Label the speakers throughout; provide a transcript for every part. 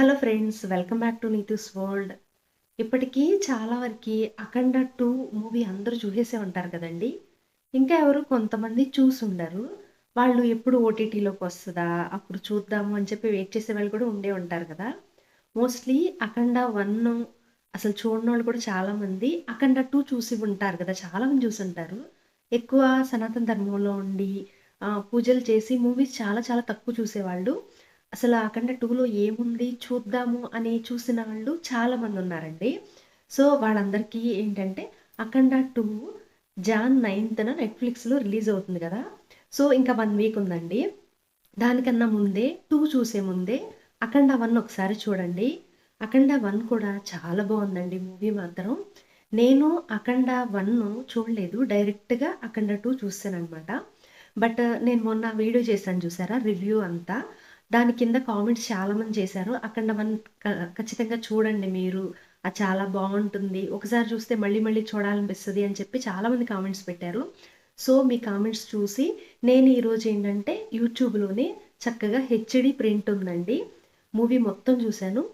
Speaker 1: Hello friends welcome back to Neetu's world ఇప్పటికీ చాలా వరకు అఖండ టూ మూవీ అందరూ చూసేసే ఉంటారు కదండి. ఇంకా ఎవరు కొంతమంది చూసి ఉండరు. వాళ్ళు ఎప్పుడు ఓటీటీలోకి వస్తుందా అప్పుడు చూద్దాము అని చెప్పి వెయిట్ చేసే వాళ్ళు కూడా ఉండే ఉంటారు కదా. మోస్ట్లీ అఖండ వన్ అసలు చూడని వాళ్ళు కూడా చాలామంది అఖండ టూ చూసి ఉంటారు కదా చాలామంది చూసి ఉంటారు. ఎక్కువ సనాతన ధర్మంలో ఉండి పూజలు చేసి మూవీస్ చాలా చాలా తక్కువ చూసేవాళ్ళు. అసలు అఖండ టూలో ఏముంది చూద్దాము అని చూసిన వాళ్ళు చాలా మంది ఉన్నారండి సో వాళ్ళందరికీ ఏంటంటే అఖండ టూ జాన్ నైన్త్న నెట్ఫ్లిక్స్లో రిలీజ్ అవుతుంది కదా. సో ఇంకా వన్ వీక్ ఉందండి. దానికన్నా ముందే టూ చూసే ముందే అఖండ వన్ ఒకసారి చూడండి. అఖండ వన్ కూడా చాలా బాగుందండి మూవీ మాత్రం. నేను అఖండ వన్ చూడలేదు డైరెక్ట్గా అఖండ టూ చూసాను అనమాట బట్ నేను మొన్న వీడియో చేశాను చూసారా రివ్యూ అంతా. దాని కింద కామెంట్స్ చాలామంది చేశారు. అక్కడ వన్ క- ఖచ్చితంగా చూడండి మీరు. అది చాలా బాగుంటుంది. ఒకసారి చూస్తే మళ్ళీ మళ్ళీ చూడాలనిపిస్తుంది అని చెప్పి చాలామంది కామెంట్స్ పెట్టారు. సో మీ కామెంట్స్ చూసి నేను ఈరోజు ఏంటంటే యూట్యూబ్లోనే చక్కగా హెచ్డి ప్రింట్ ఉందండి. మూవీ మొత్తం చూశాను.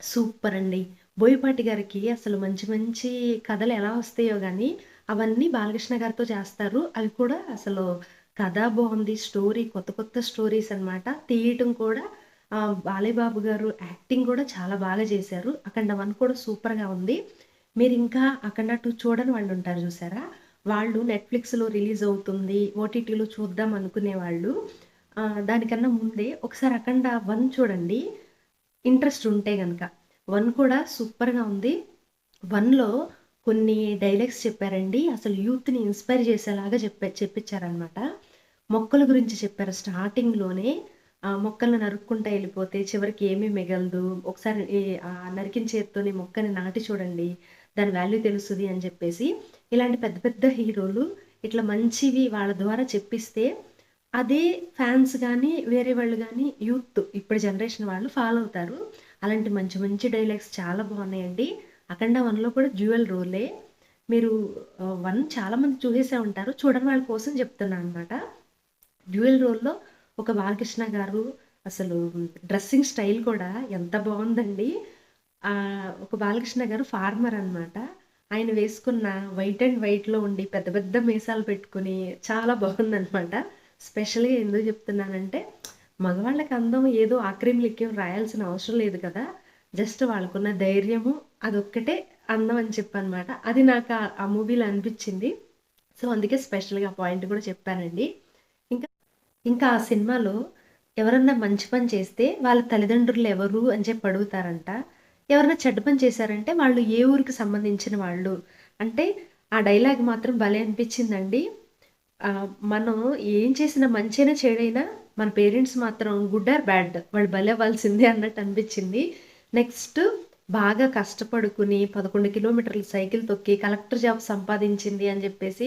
Speaker 1: సూపర్ అండి. బోయపాటి గారికి అసలు మంచి మంచి కథలు ఎలా వస్తాయో కానీ అవన్నీ బాలకృష్ణ గారితో చేస్తారు. అవి కూడా అసలు కథ బాగుంది స్టోరీ కొత్త కొత్త స్టోరీస్ అనమాట తీయటం కూడా ఆ, గారు యాక్టింగ్ కూడా చాలా బాగా చేశారు. అఖండ వన్ కూడా సూపర్గా ఉంది. మీరు ఇంకా అఖండ టూ చూడని వాళ్ళు ఉంటారు చూసారా? వాళ్ళు నెట్ఫ్లిక్స్లో రిలీజ్ అవుతుంది ఓటీటీలో చూద్దాం అనుకునే వాళ్ళు. దానికన్నా ముందే ఒకసారి అఖండ వన్ చూడండి. ఇంట్రెస్ట్ ఉంటే కనుక వన్ కూడా సూపర్గా ఉంది. వన్లో కొన్ని డైలాగ్స్ చెప్పారండి. అసలు యూత్ని ఇన్స్పైర్ చేసేలాగా చెప్పా చెప్పించారనమాట మొక్కల గురించి చెప్పారు. స్టార్టింగ్లోనే ఆ మొక్కలను నరుక్కుంటా వెళ్ళిపోతే చివరికి ఏమీ మిగలదు. ఒకసారి నరికిన చేతితోనే మొక్కని నాటి చూడండి. దాని వాల్యూ తెలుస్తుంది అని చెప్పేసి ఇలాంటి పెద్ద పెద్ద హీరోలు ఇట్లా మంచివి వాళ్ళ ద్వారా చెప్పిస్తే అదే ఫ్యాన్స్ కానీ వేరే వాళ్ళు కానీ యూత్ ఇప్పుడు జనరేషన్ వాళ్ళు ఫాలో అవుతారు. అలాంటి మంచి మంచి డైలాగ్స్ చాలా బాగున్నాయండి. అఖండ వన్లో కూడా డ్యూయల్ రోలే మీరు వన్ చాలామంది చూసేసే ఉంటారు. చూడని వాళ్ళ కోసం చెప్తున్నాను అనమాట డ్యూయల్ రోల్లో ఒక బాలకృష్ణ గారు అసలు డ్రెస్సింగ్ స్టైల్ కూడా ఎంత బాగుందండి. ఒక బాలకృష్ణ గారు ఫార్మర్ అనమాట ఆయన వేసుకున్న వైట్ అండ్ వైట్లో ఉండి పెద్ద పెద్ద మీసాలు పెట్టుకుని చాలా బాగుందనమాట స్పెషల్గా ఎందుకు చెప్తున్నానంటే మగవాళ్ళకి అందం ఏదో ఆక్రిమిలిక్యం రాయాల్సిన అవసరం లేదు కదా. జస్ట్ వాళ్ళకున్న ధైర్యము అదొక్కటే అందం అని చెప్పనమాట అది నాకు ఆ- మూవీలో అనిపించింది. సో అందుకే స్పెషల్గా పాయింట్ కూడా చెప్పానండి. ఇంకా ఆ సినిమాలో ఎవరన్నా మంచి పని చేస్తే వాళ్ళ తల్లిదండ్రులు ఎవరు అని చెప్పి అడుగుతారంట. ఎవరైనా చెడ్డ పని చేశారంటే వాళ్ళు ఏ ఊరికి సంబంధించిన వాళ్ళు? అంటే ఆ డైలాగ్ మాత్రం భలే అనిపించిందండి. మనం ఏం చేసినా మంచైనా చెడైనా మన పేరెంట్స్ మాత్రం గుడ్ ఆర్ బ్యాడ్ వాళ్ళు భలే అవ్వాల్సిందే అన్నట్టు అనిపించింది. నెక్స్ట్ బాగా కష్టపడుకుని పదకొండు కిలోమీటర్ల సైకిల్ తొక్కి కలెక్టర్ జాబ్ సంపాదించింది అని చెప్పేసి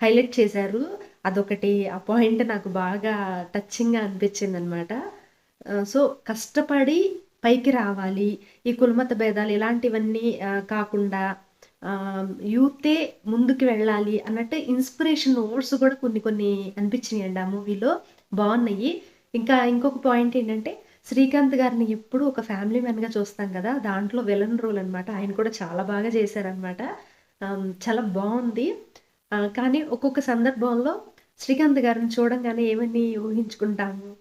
Speaker 1: హైలైట్ చేశారు. అదొకటి ఆ పాయింట్ నాకు బాగా టచ్చింగ్గా అనిపించింది అనమాట సో కష్టపడి పైకి రావాలి ఈ కులమత భేదాలు ఇలాంటివన్నీ కాకుండా యూతే ముందుకు వెళ్ళాలి అన్నట్టు ఇన్స్పిరేషన్ వర్డ్స్ కూడా కొన్ని కొన్ని అనిపించినాయండి ఆ మూవీలో. బాగున్నాయి. ఇంకా ఇంకొక పాయింట్ ఏంటంటే శ్రీకాంత్ గారిని ఎప్పుడు ఒక ఫ్యామిలీ మ్యాన్గా చూస్తాం కదా దాంట్లో విలన్ రోల్ అనమాట ఆయన కూడా చాలా బాగా చేశారనమాట చాలా బాగుంది. కానీ ఒక్కొక్క సందర్భంలో శ్రీకాంత్ గారిని చూడంగానే ఏమని ఊహించుకుంటాము?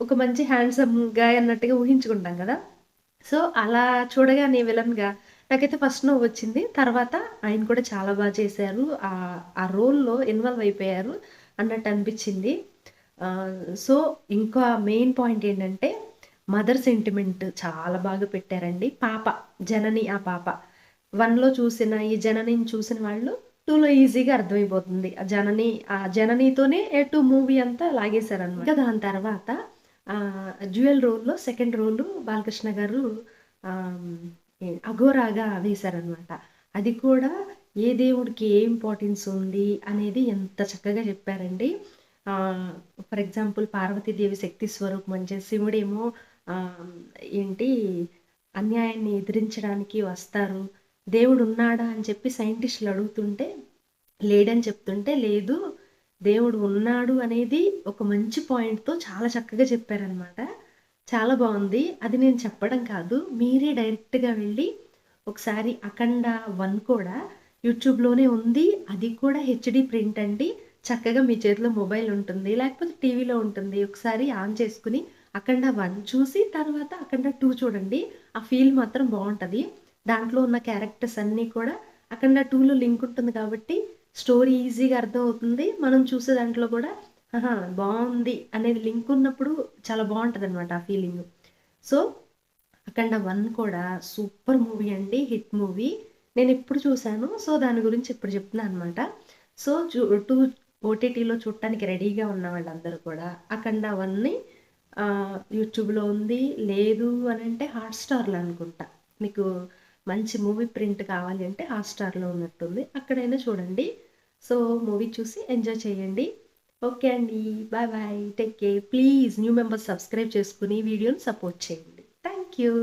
Speaker 1: ఒక మంచి హ్యాండ్సమ్గా అన్నట్టుగా ఊహించుకుంటాం కదా? సో అలా చూడగానే విలన్గా నాకైతే ఫస్ట్ నవ్వు వచ్చింది. తర్వాత ఆయన కూడా చాలా బాగా చేశారు. ఆ ఆ రోల్లో ఇన్వాల్వ్ అయిపోయారు అన్నట్టు అనిపించింది. సో ఇంకా మెయిన్ పాయింట్ ఏంటంటే మదర్ సెంటిమెంట్ చాలా బాగా పెట్టారండి. పాప జనని ఆ పాప. వన్లో చూసిన ఈ జననిని చూసిన వాళ్ళు టూలో ఈజీగా అర్థమైపోతుంది. ఆ జనని ఆ జననితోనే ఏ టూ మూవీ అంతా లాగేశారనమాట ఇంకా దాని తర్వాత జ్యువెల్ రోల్లో సెకండ్ రోల్ బాలకృష్ణ గారు అఘోరాగా వేశారనమాట అది కూడా ఏ దేవుడికి ఏ ఇంపార్టెన్స్ ఉంది అనేది ఎంత చక్కగా చెప్పారండి. ఫర్ ఎగ్జాంపుల్ పార్వతీదేవి శక్తి స్వరూపం అని చెప్పి శివుడేమో ఏంటి అన్యాయాన్ని ఎదిరించడానికి వస్తారు. దేవుడు ఉన్నాడా అని చెప్పి సైంటిస్టులు అడుగుతుంటే లేడని చెప్తుంటే లేదు దేవుడు ఉన్నాడు అనేది ఒక మంచి పాయింట్తో చాలా చక్కగా చెప్పారనమాట చాలా బాగుంది అది నేను చెప్పడం కాదు. మీరే డైరెక్ట్‌గా వెళ్ళి ఒకసారి 'అఖండ వన్ కూడా యూట్యూబ్‌లోనే ఉంది. అది కూడా హెచ్డి ప్రింట్ అండి. చక్కగా మీ చేతిలో మొబైల్ ఉంటుంది. లేకపోతే టీవీలో ఉంటుంది. ఒకసారి ఆన్ చేసుకుని 'అఖండ వన్ చూసి తర్వాత 'అఖండ టూ చూడండి. ఆ ఫీల్ మాత్రం బాగుంటుంది దాంట్లో ఉన్న క్యారెక్టర్స్ అన్నీ కూడా 'అఖండ టూలో లింక్ ఉంటుంది కాబట్టి స్టోరీ ఈజీగా అర్థమవుతుంది. మనం చూసే దాంట్లో కూడా ఆహా! బాగుంది అనేది లింక్ ఉన్నప్పుడు చాలా బాగుంటుంది అనమాట ఆ ఫీలింగ్ సో, 'అఖండ వన్ కూడా సూపర్ మూవీ అండి. Hit movie. నేను ఎప్పుడు చూశాను సో, దాని గురించి ఇప్పుడు చెప్తున్నాను అనమాట. సో, చూ టూ ఓటీటీలో చూడటానికి రెడీగా ఉన్న వాళ్ళందరూ కూడా 'అఖండ వన్ని యూట్యూబ్‌లో ఉంది. లేదు అని అంటే హాట్‌స్టార్‌లో అనుకుంటా. మీకు మంచి మూవీ ప్రింట్ కావాలి అంటే హాట్‌స్టార్‌లో ఉన్నట్టుంది. అక్కడైనా చూడండి. సో, మూవీ చూసి ఎంజాయ్ చేయండి. ఓకే అండి. Bye bye. Take care. Please new members subscribe చేసుకుని వీడియోని సపోర్ట్ చేయండి. Thank you.